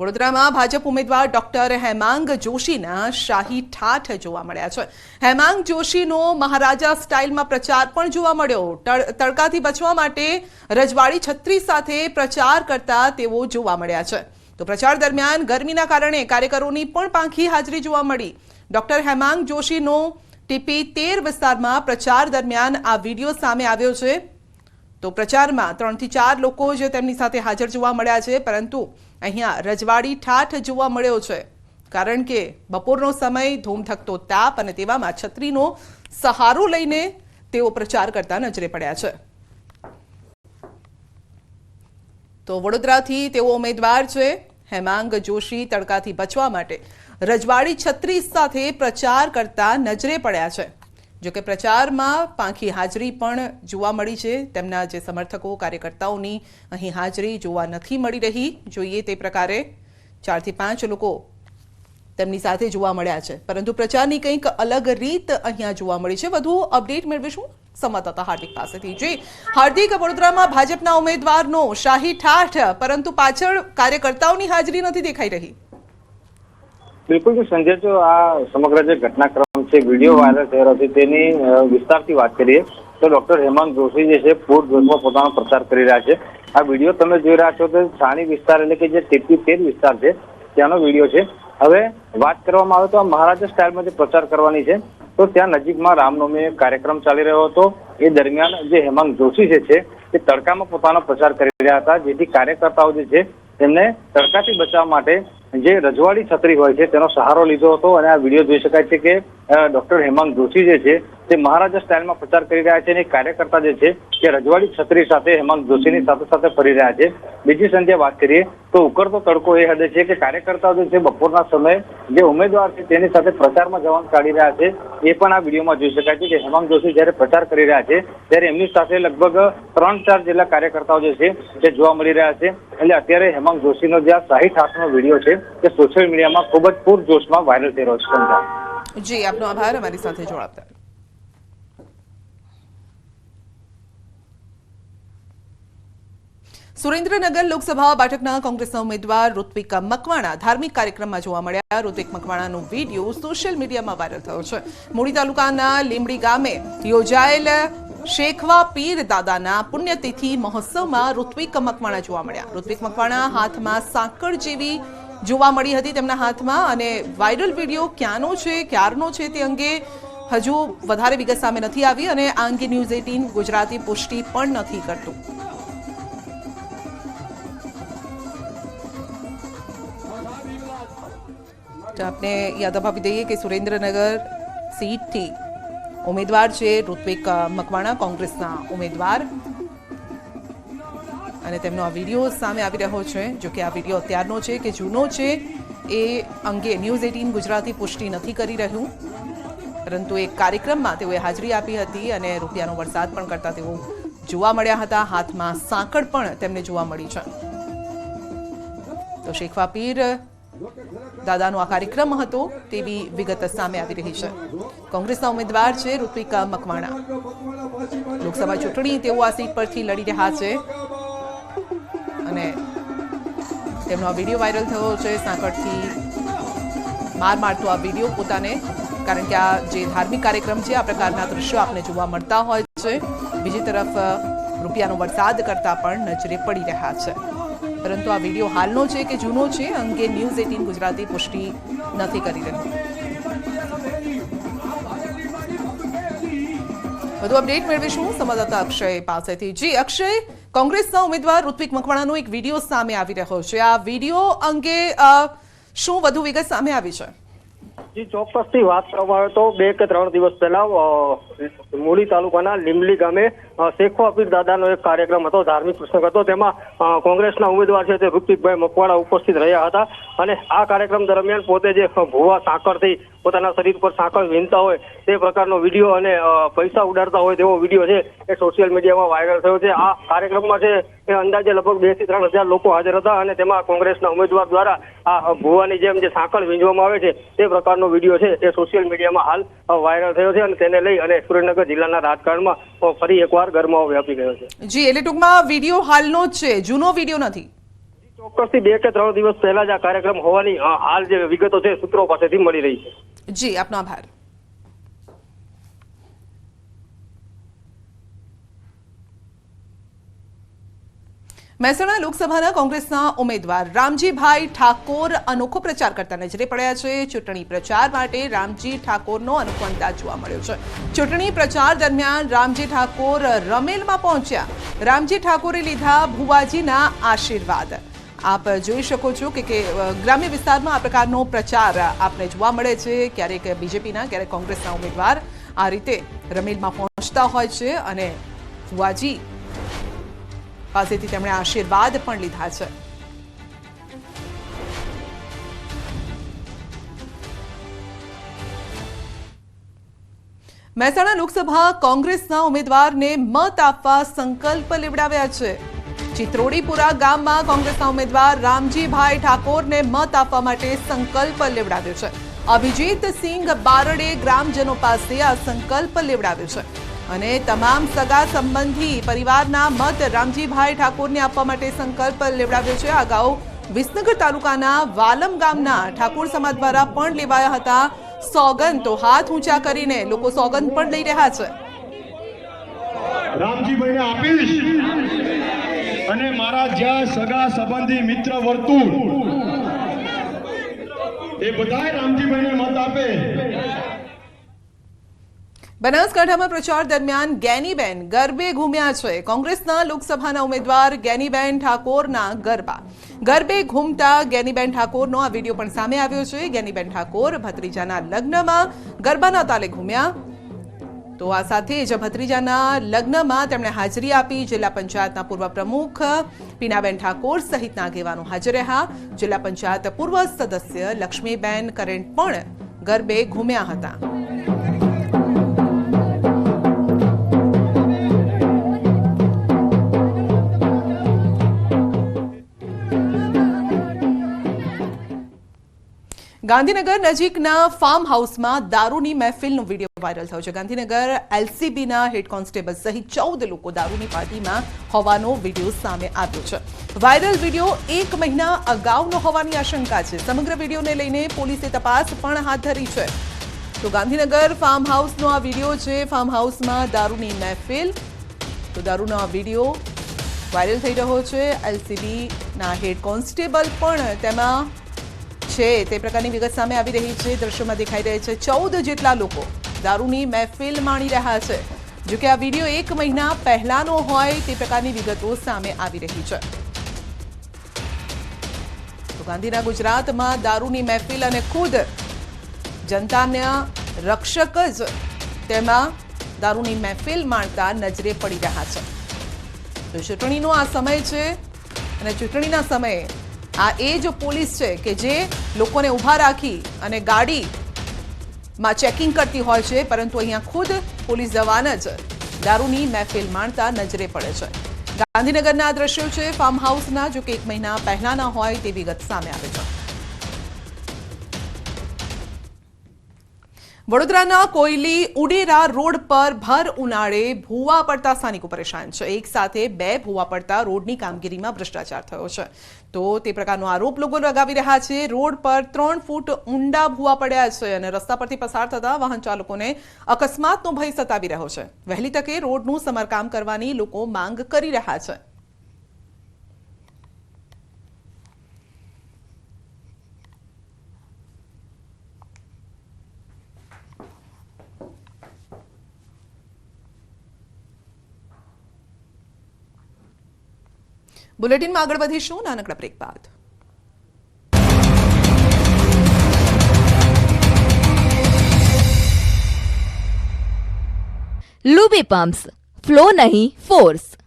વડોદરામાં ભાજપ ઉમેદવાર ડોક્ટર હેમાંગ જોશીના શાહી ઠાઠ જોવા મળ્યા છે. હેમાંગ જોશીનો મહારાજા સ્ટાઇલમાં પ્રચાર પણ જોવા મળ્યો. તડ- તડકાથી બચવા માટે રજવાડી છત્રી સાથે પ્રચાર કરતા તેઓ જોવા મળ્યા છે. તો પ્રચાર દરમિયાન ગરમીના કારણે કાર્યકરોની પણ પાંખી હાજરી જોવા મળી. ડોક્ટર હેમાંગ જોશીનો ટીપી તેર વિસ્તારમાં પ્રચાર દરમિયાન આ વીડિયો સામે આવ્યો છે. તો પ્રચારમાં ત્રણથી ચાર લોકો જ તેમની સાથે હાજર જોવા મળ્યા છે, પરંતુ અહીંયા રજવાડી ઠાઠ જોવા મળ્યો છે. કારણ કે બપોરનો સમય ધૂમધકતો તાપ અને તેવામાં છત્રીનો સહારો લઈને તેઓ પ્રચાર કરતા નજરે પડ્યા છે. તો વડોદરાથી તેઓ ઉમેદવાર છે. હેમાંગ જોશી તડકાથી બચવા માટે રજવાડી છત્રીસ સાથે પ્રચાર કરતા નજરે પડ્યા છે. જો કે પ્રચારમાં પાંખી હાજરી પણ જોવા મળી છે. તેમના જે સમર્થકો, કાર્યકર્તાઓની અહીં હાજરી જોવા નથી મળી રહી. જોઈએ તે પ્રકારે ચારથી પાંચ લોકો તેમની સાથે જોવા મળ્યા છે. પરંતુ પ્રચારની કંઈક અલગ રીત અહીંયા જોવા મળી છે. વધુ અપડેટ મેળવીશું સંવાદદાતા હાર્દિક પાસેથી. જી, હાર્દિક, વડોદરામાં ભાજપના ઉમેદવારનો શાહી ઠાઠ, પરંતુ પાછળ કાર્યકર્તાઓની હાજરી નથી દેખાઈ રહી. બિલકુલ સંજય, જો આ સમગ્ર જે ઘટનાક્રમ છે વીડિયો વાયરલ થઈ રહ્યો છે તેની વિસ્તારથી વાત કરીએ, તો ડોક્ટર હેમંત જોશી જે છે પૂરજોશમાં પોતાનો પ્રચાર કરી રહ્યા છે. આ વીડિયો તમે જોઈ રહ્યા છો તો છાણી વિસ્તાર એટલે કે જે ટીપી તેર વિસ્તાર છે, ત્યાંનો વીડિયો છે. હવે વાત કરવામાં આવે તો આ મહારાજા સ્ટાઇલમાં જે પ્રચાર કરવાની છે, તો ત્યાં નજીકમાં રામનવમી કાર્યક્રમ ચાલી રહ્યો હતો. એ દરમિયાન જે હેમંત જોશી જે છે તે તડકામાં પોતાનો પ્રચાર કરી રહ્યા હતા, જેથી કાર્યકર્તાઓ જે છે, તેમને તડકાથી બચાવવા માટે જે રજવાડી છત્રી હોય છે, તેનો સહારો લીધો હતો અને આ વીડિયો જોઈ શકાય છે કે ડોક્ટર હેમાંગ જોશી જે છે તે મહારાજા સ્ટાઇલમાં પ્રચાર કરી રહ્યા છે અને કાર્યકર્તા જે છે તે રજવાડી છત્રી સાથે, હેમંત જોશીની સાથે સાથે ફરી રહ્યા છે. બીજી સંધ્યા વાત કરીએ તો ઉકળતો તડકો એ હદે છે કે કાર્યકર્તાઓ જે છે બપોરના સમયે જે ઉમેદવાર છે તેની સાથે પ્રચારમાં જવાનું કાઢી રહ્યા છે. એ પણ આ વિડીયોમાં જોઈ શકાય છે કે હેમંત જોશી જ્યારે પ્રચાર કરી રહ્યા છે, ત્યારે એમની સાથે લગભગ ત્રણ ચાર જેટલા કાર્યકર્તાઓ જે છે તે જોવા મળી રહ્યા છે. એટલે અત્યારે હેમંત જોશીનો જે આ શાહી ઠાઠનો વીડિયો છે તે સોશિયલ મીડિયામાં ખૂબ જ પૂરજોશમાં વાયરલ થઈ રહ્યો છે. જી, આપનો આભાર. અમારી સાથે જોડાતા સુરેન્દ્રનગર લોકસભા બેઠકના કોંગ્રેસના ઉમેદવાર ઋત્વિક મકવાણા ધાર્મિક કાર્યક્રમમાં જોવા મળ્યા. ઋત્વિક મકવાણાનો વીડિયો સોશિયલ મીડિયામાં વાયરલ થયો છે. મૂડી તાલુકાના લીમડી ગામે યોજાયેલ શેખવા પીર દાદાના પુણ્યતિથિ મહોત્સવમાં ઋત્વિક મકવાણા જોવા મળ્યા. ઋત્વિક મકવાણા હાથમાં સાંકળ જેવી જોવા મળી હતી તેમના હાથમાં અને વાયરલ વીડિયો ક્યાંનો છે, ક્યારનો છે તે અંગે હજુ વધારે વિગત સામે નથી આવી અને આ અંગે ન્યૂઝ એટીન ગુજરાતી પુષ્ટિ પણ નથી કરતું. તો આપણે યાદ અપાવી દઈએ કે સુરેન્દ્રનગર સીટથી ઉમેદવાર છે ઋત્વિક મકવાણા, કોંગ્રેસના ઉમેદવાર. અને તેમનો આ વીડિયો સામે આવી રહ્યો છે, જો કે આ વીડિયો અત્યારનો છે કે જૂનો છે, એ અંગે ન્યૂઝ એટીન ગુજરાતી પુષ્ટિ નથી કરી રહ્યું. પરંતુ એક કાર્યક્રમમાં તેઓએ હાજરી આપી હતી અને રૂપિયાનો વરસાદ પણ કરતા તેઓ જોવા મળ્યા હતા. હાથમાં સાંકળ પણ તેમને જોવા મળી છે. તો શેખવા પીર દાદાનો આ કાર્યક્રમ હતો તેવી વિગત સામે આવી રહી છે. કોંગ્રેસના ઉમેદવાર છે ઋત્વિકા મકવાણા. લોકસભા ચૂંટણી તેઓ આ સીટ પરથી લડી રહ્યા છે. અને તેમનો આ વીડિયો વાયરલ થયો છે સાંકળથી માર મારતો આ વીડિયો પોતાને, કારણ કે આ જે ધાર્મિક કાર્યક્રમ છે, આ પ્રકારના દ્રશ્યો આપને જોવા મળતા હોય છે. બીજી તરફ, રૂપિયાનો વરસાદ કરતા પણ નજરે પડી રહ્યા છે. પરંતુ આ વીડિયો હાલનો છે કે જૂનો છે, અંગે ન્યૂઝ એટીન ગુજરાતી પુષ્ટિ નથી કરી રહ્યું વધુ અપડેટ મેળવીશું સંવાદદાતા અક્ષય પાસેથી. જી, અક્ષય, કોંગ્રેસના ઉમેદવાર ઋત્વિક મકવાણાનો એક વીડિયો સામે આવી રહ્યો છે. આ વીડિયો અંગે શું વધુ વિગત સામે આવી છે? જી, ચોક્કસથી વાત કરવામાં તો બે કે ત્રણ દિવસ પહેલા મૂળી તાલુકાના લીમલી ગામે શેખો શેખવા પીર દાદાનો એક કાર્યક્રમ હતો, ધાર્મિક પ્રસંગ હતો. તેમાં કોંગ્રેસના ઉમેદવાર છે તે ઋત્વિકભાઈ મકવાડા ઉપસ્થિત રહ્યા હતા. અને આ કાર્યક્રમ દરમિયાન પોતે જે ભૂવા સાંકળથી પોતાના શરીર પર સાંકળ વીણતા હોય, તે પ્રકારનો વીડિયો અને પૈસા ઉડાડતા હોય તેવો વીડિયો છે એ સોશિયલ મીડિયામાં વાયરલ થયો છે. આ કાર્યક્રમમાં છે એ અંદાજે લગભગ બેથી ત્રણ હજાર લોકો હાજર હતા અને તેમાં કોંગ્રેસના ઉમેદવાર દ્વારા આ ભુવાની જેમ જે સાંકળ વીંજવામાં આવે છે, તે પ્રકારનો વીડિયો છે એ સોશિયલ મીડિયામાં હાલ વાયરલ થયો છે અને તેને લઈ અને સુરેન્દ્રનગર જિલ્લાના રાજકારણમાં ફરી એકવાર ગરમાવો વ્યાપી ગયો છે. જી એટલે ટૂંકમાં વીડિયો હાલનો જ છે જૂનો વીડિયો નથી. ચોક્કસથી બે કે ત્રણ દિવસ પહેલા જ આ કાર્યક્રમ હોવાની હાલ જે વિગતો છે સૂત્રો પાસેથી મળી રહી છે. જી આપનો આભાર. મહેસાણા લોકસભાના કોંગ્રેસના ઉમેદવાર રામજીભાઈ ઠાકોર અનોખો પ્રચાર કરતા નજરે પડ્યા છે. ચૂંટણી પ્રચાર માટે રામજી ઠાકોરનો અનોખો અંદાજ જોવા મળ્યો છે. ચૂંટણી પ્રચાર દરમિયાન રામજી ઠાકોર રમેલમાં પહોંચ્યા. રામજી ઠાકોરે લીધા ભુવાજીના આશીર્વાદ. આપ જોઈ શકો છો કે ગ્રામ્ય વિસ્તારમાં આ પ્રકારનો પ્રચાર આપને જોવા મળે છે. ક્યારેક બીજેપીના, ક્યારેક કોંગ્રેસના ઉમેદવાર આ રીતે રમેલમાં પહોંચતા હોય છે અને ભુવાજી પાસેથી તેમણે આશીર્વાદ પણ લીધા છે. મહેસાણા લોકસભા કોંગ્રેસના ઉમેદવારને મત આપવા સંકલ્પ લેવડાવ્યા છે. ચિત્રોડીપુરા ગામમાં કોંગ્રેસના ઉમેદવાર રામજીભાઈ ઠાકોરને મત આપવા માટે સંકલ્પ લેવડાવ્યો છે. અભિજીત સિંઘ બારડે ગ્રામજનો પાસે આ સંકલ્પ લેવડાવ્યો છે. અને તમામ સગા સંબંધી પરિવારના મત રામજીભાઈ ઠાકોરને આપવા માટે સંકલ્પ લેવડાવ્યો છે. અગાઉ વિસનગર તાલુકાના વાલમ ગામના ઠાકોર સમાજ દ્વારા પણ લેવાયા હતા સોગંદ. તો હાથ ઊંચા કરીને લોકો સોગંદ પણ લઈ રહ્યા છે. રામજીભાઈને આપીશ અને મારા જ્યાં સગા સંબંધી મિત્ર વર્તુળ, એ બધાય રામજીભાઈને મત આપે. બનાસકાંઠામાં પ્રચાર દરમિયાન ગેનીબેન ગરબે ઘૂમ્યા છે. કોંગ્રેસના લોકસભાના ઉમેદવાર ગેનીબેન ઠાકોરના ગરબા. ગરબે ઘૂમતા ગેનીબેન ઠાકોરનો આ વીડિયો પણ સામે આવ્યો છે. ગેનીબેન ઠાકોર ભત્રીજાના લગ્નમાં ગરબાના તાલે ઘૂમ્યા. તો આ સાથે જ ભત્રીજાના લગ્નમાં તેમણે હાજરી આપી જિલ્લા પંચાયતના પૂર્વ પ્રમુખ પીનાબેન ઠાકોર સહિતના આગેવાનો હાજર રહ્યા. જિલ્લા પંચાયત પૂર્વ સદસ્ય લક્ષ્મીબેન કરેણ પણ ગરબે ઘૂમ્યા હતા. ગાંધીનગર નજીકના ફાર્મ હાઉસમાં દારૂની મહેફિલનો વીડિયો વાયરલ થયો છે. ગાંધીનગર એલસીબીના હેડ કોન્સ્ટેબલ સહિત ચૌદ લોકો દારૂની પાર્ટીમાં હોવાનો વીડિયો સામે આવ્યો છે. વાયરલ વીડિયો એક મહિના અગાઉનો હોવાની આશંકા છે. સમગ્ર વિડીયોને લઈને પોલીસે તપાસ પણ હાથ ધરી છે. તો ગાંધીનગર ફાર્મ હાઉસનો આ વીડિયો છે. ફાર્મ હાઉસમાં દારૂની મહેફિલ. તો દારૂનો આ વીડિયો વાયરલ થઈ રહ્યો છે. એલસીબીના હેડ કોન્સ્ટેબલ પણ તેમાં છે. તે પ્રકારની વિગત સામે આવી રહી છે. દ્રશ્યોમાં દેખાઈ રહી છે ચૌદ જેટલા લોકો દારૂની મહેફિલ માણી રહ્યા છે. જોકે આ વીડિયો એક મહિના પહેલાનો હોય તે પ્રકારની વિગતો સામે આવી રહી છે. ગાંધીના ગુજરાતમાં દારૂની મહેફિલ અને ખુદ જનતાના રક્ષક જ તેમાં દારૂની મહેફિલ માણતા નજરે પડી રહ્યા છે. તો ચૂંટણીનો આ સમય છે અને ચૂંટણીના સમયે આ એ જ પોલીસ છે કે જે લોકોને ઊભા રાખી અને ગાડીમાં ચેકિંગ કરતી હોય છે, પરંતુ અહીંયા ખુદ પોલીસ જવાન જ દારૂની મહેફિલ માણતા નજરે પડે છે. ગાંધીનગરના આ દ્રશ્યો છે ફાર્મ હાઉસના જો કે એક મહિના પહેલાના હોય તે વિગત સામે આવે છે. વડોદરાના કોયલી ઉડેરા રોડ પર ભર ઉનાળે ભૂવા પડતા સ્થાનિકો પરેશાન છે. એક સાથે બે ભૂવા પડતા રોડની કામગીરીમાં ભ્રષ્ટાચાર થયો છે. તો તે પ્રકારનો આરોપ લોકો લગાવી રહ્યા છે. રોડ પર ત્રણ ફૂટ ઊંડા ભૂવા પડ્યા છે અને રસ્તા પરથી પસાર થતા વાહન ચાલકોને અકસ્માતનો ભય સતાવી રહ્યો છે. વહેલી તકે રોડનું સમારકામ કરવાની લોકો માંગ કરી રહ્યા છે. બુલેટિનમાં આગળ વધીશું. નાનકડા બ્રેક બાદ. લુબી પમ્પ્સ ફ્લો નહીં ફોર્સ.